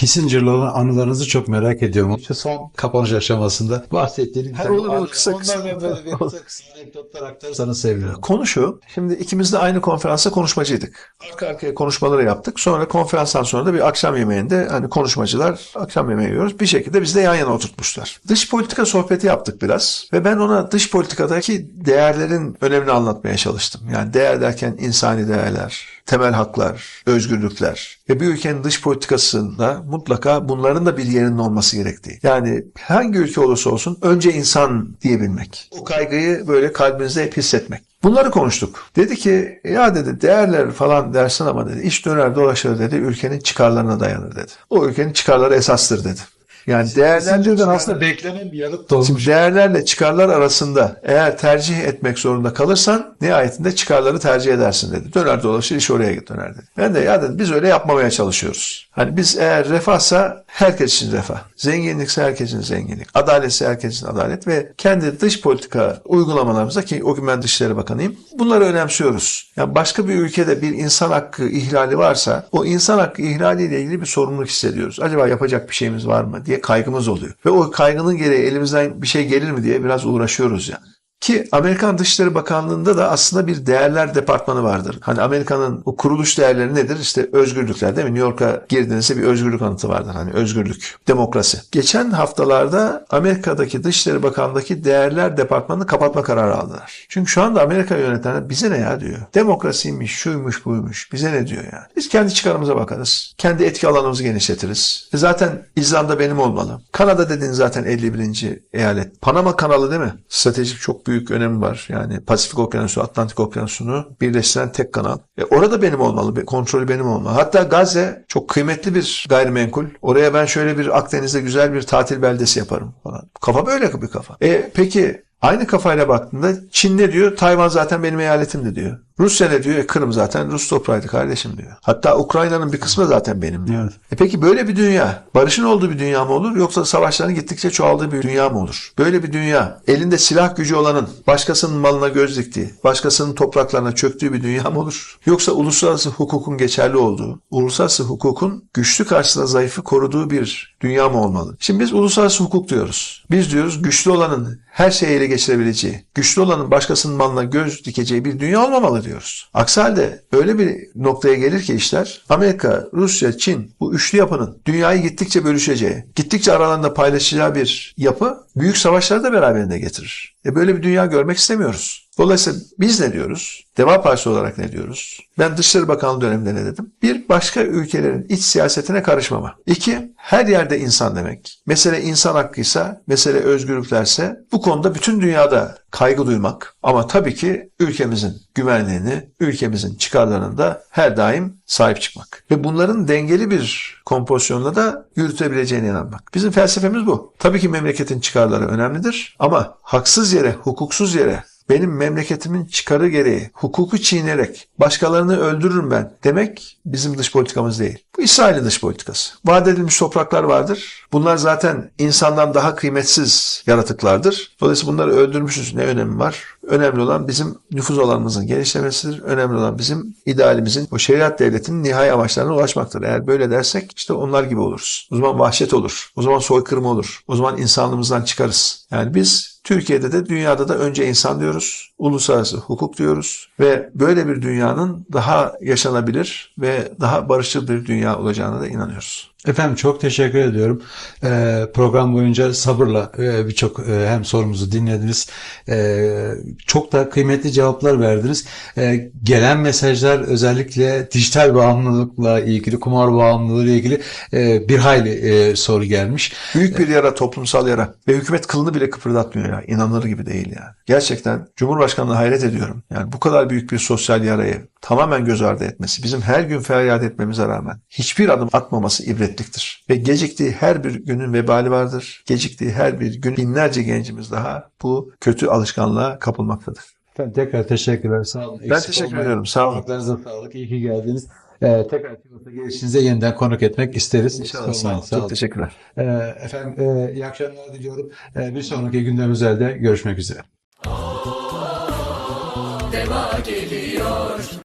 Kissinger'la anılarınızı çok merak ediyorum. İşte son kapanış aşamasında bahsettiğiniz Ha, olur, olur, kısa, kısa. Onlar böyle bir kısa kısa anekdotlar aktarırsanız sevinirim. Konu şu. Şimdi ikimiz de aynı konferansta konuşmacıydık. Arka arkaya konuşmaları yaptık. Sonra konferanstan sonra da bir akşam yemeğinde hani konuşmacılar akşam yemeği yiyoruz. Bir şekilde bizi de yan yana oturtmuşlar. Dış politika sohbeti yaptık biraz. Ve ben ona dış politikadaki değerlerin önemini anlatmaya çalıştım. Yani değer derken insani değerler, temel haklar, özgürlükler ve bir ülkenin dış politikasında mutlaka bunların da bir yerinin olması gerektiği. Yani hangi ülke olursa olsun önce insan diyebilmek. O kaygıyı böyle kalbinizde hep hissetmek. Bunları konuştuk. Dedi ki ya dedi değerler falan dersin ama dedi iş döner dolaşır dedi ülkenin çıkarlarına dayanır dedi. O ülkenin çıkarları esastır dedi. Yani çıkar- aslında beklenen bir yanıt da olmuş. Şimdi değerlerle çıkarlar arasında eğer tercih etmek zorunda kalırsan nihayetinde çıkarları tercih edersin dedi. Döner dolaşır iş oraya döner dedi. Ben de ya dedim biz öyle yapmamaya çalışıyoruz. Hani biz eğer refahsa herkes için refah. Zenginlikse herkesin zenginlik. Adaletse herkesin adalet ve kendi dış politika uygulamalarımızda ki o gün ben Dışişleri Bakanıyım. Bunları önemsiyoruz. Yani başka bir ülkede bir insan hakkı ihlali varsa o insan hakkı ihlaliyle ilgili bir sorumluluk hissediyoruz. Acaba yapacak bir şeyimiz var mı diye kaygımız oluyor. Ve o kaygının gereği elimizden bir şey gelir mi diye biraz uğraşıyoruz yani. Ki Amerikan Dışişleri Bakanlığı'nda da aslında bir değerler departmanı vardır. Hani Amerika'nın o kuruluş değerleri nedir? İşte özgürlükler değil mi? New York'a girdiğinizde bir özgürlük anıtı vardır. Hani özgürlük, demokrasi. Geçen haftalarda Amerika'daki Dışişleri Bakanlığı'ndaki değerler departmanını kapatma kararı aldılar. Çünkü şu anda Amerika yönetenler bize ne ya diyor. Demokrasiymiş, şuymuş, buymuş. Bize ne diyor yani. Biz kendi çıkarımıza bakarız. Kendi etki alanımızı genişletiriz. E zaten İzlanda benim olmalı. Kanada dediğin zaten 51. eyalet. Panama kanalı değil mi? Stratejik çok büyük önemi var. Yani Pasifik Okyanusu, Atlantik Okyanusu'nu birleştiren tek kanal. E orada benim olmalı. Kontrolü benim olmalı. Hatta Gazze çok kıymetli bir gayrimenkul. Oraya ben şöyle bir Akdeniz'de güzel bir tatil beldesi yaparım falan. Kafa böyle bir kafa. E peki Aynı kafayla baktığında Çin ne diyor? Tayvan zaten benim eyaletimdi diyor. Rusya ne diyor? E, Kırım zaten Rus toprağıydı kardeşim diyor. Hatta Ukrayna'nın bir kısmı zaten benim diyor. Evet. E peki böyle bir dünya barışın olduğu bir dünya mı olur yoksa savaşların gittikçe çoğaldığı bir dünya mı olur? Böyle bir dünya elinde silah gücü olanın başkasının malına göz diktiği, başkasının topraklarına çöktüğü bir dünya mı olur? Yoksa uluslararası hukukun geçerli olduğu, uluslararası hukukun güçlü karşısında zayıfı koruduğu bir dünya mı olmalı? Şimdi biz uluslararası hukuk diyoruz. Biz diyoruz güçlü olanın her şeyi ele geçirebileceği, güçlü olanın başkasının malına göz dikeceği bir dünya olmamalı diyoruz. Aksi halde öyle bir noktaya gelir ki işler Amerika, Rusya, Çin bu üçlü yapının dünyayı gittikçe bölüşeceği, gittikçe aralarında paylaşacağı bir yapı büyük savaşları da beraberinde getirir. E böyle bir dünya görmek istemiyoruz. Dolayısıyla biz ne diyoruz? Deva Partisi olarak ne diyoruz? Ben Dışişleri Bakanlığı döneminde ne dedim? Bir, başka ülkelerin iç siyasetine karışmama. İki, her yerde insan demek. Mesele insan hakkıysa, mesele özgürlüklerse bu konuda bütün dünyada kaygı duymak. Ama tabii ki ülkemizin güvenliğini, ülkemizin çıkarlarını da her daim sahip çıkmak. Ve bunların dengeli bir kompozisyonla da yürütebileceğine inanmak. Bizim felsefemiz bu. Tabii ki memleketin çıkarları önemlidir ama haksız yere, hukuksuz yere benim memleketimin çıkarı gereği hukuku çiğnerek başkalarını öldürürüm ben demek bizim dış politikamız değil. Bu İsrail'in dış politikası. Vaat edilmiş topraklar vardır. Bunlar zaten insandan daha kıymetsiz yaratıklardır. Dolayısıyla bunları öldürmüşüz. Ne önemi var? Önemli olan bizim nüfuz alanımızın genişlemesidir. Önemli olan bizim idealimizin, o şeriat devletinin nihai amaçlarına ulaşmaktır. Eğer böyle dersek işte onlar gibi oluruz. O zaman vahşet olur. O zaman soykırım olur. O zaman insanlığımızdan çıkarız. Yani biz Türkiye'de de dünyada da önce insan diyoruz, uluslararası hukuk diyoruz ve böyle bir dünyanın daha yaşanabilir ve daha barışçıl bir dünya olacağına da inanıyoruz. Efendim çok teşekkür ediyorum. Ee, program boyunca sabırla e, birçok e, hem sorumuzu dinlediniz. Ee, çok da kıymetli cevaplar verdiniz. Ee, gelen mesajlar özellikle dijital bağımlılıkla ilgili, kumar bağımlılığı ile ilgili e, bir hayli e, soru gelmiş. Büyük bir yara, toplumsal yara ve hükümet kılını bile kıpırdatmıyor ya. İnanılır gibi değil yani. Gerçekten Cumhurbaşkanı'na hayret ediyorum. Yani bu kadar büyük bir sosyal yarayı tamamen göz ardı etmesi, bizim her gün feryat etmemize rağmen hiçbir adım atmaması ibretliktir. Ve geciktiği her bir günün vebali vardır. Geciktiği her bir gün binlerce gencimiz daha bu kötü alışkanlığa kapılmaktadır. Efendim tekrar teşekkürler. Sağ olun. Ben Eksik teşekkür olmayın. ediyorum. Sağ olun. Sağlıklarınıza sağlık. İyi ki geldiniz. Ee, tekrar Sivas'a gelişinize yeniden konuk etmek isteriz. İnşallah. Sağ olun. Çok teşekkürler. Ee, efendim e, iyi akşamlar diliyorum. Ee, bir sonraki gündem özelde görüşmek üzere. Deva geliyor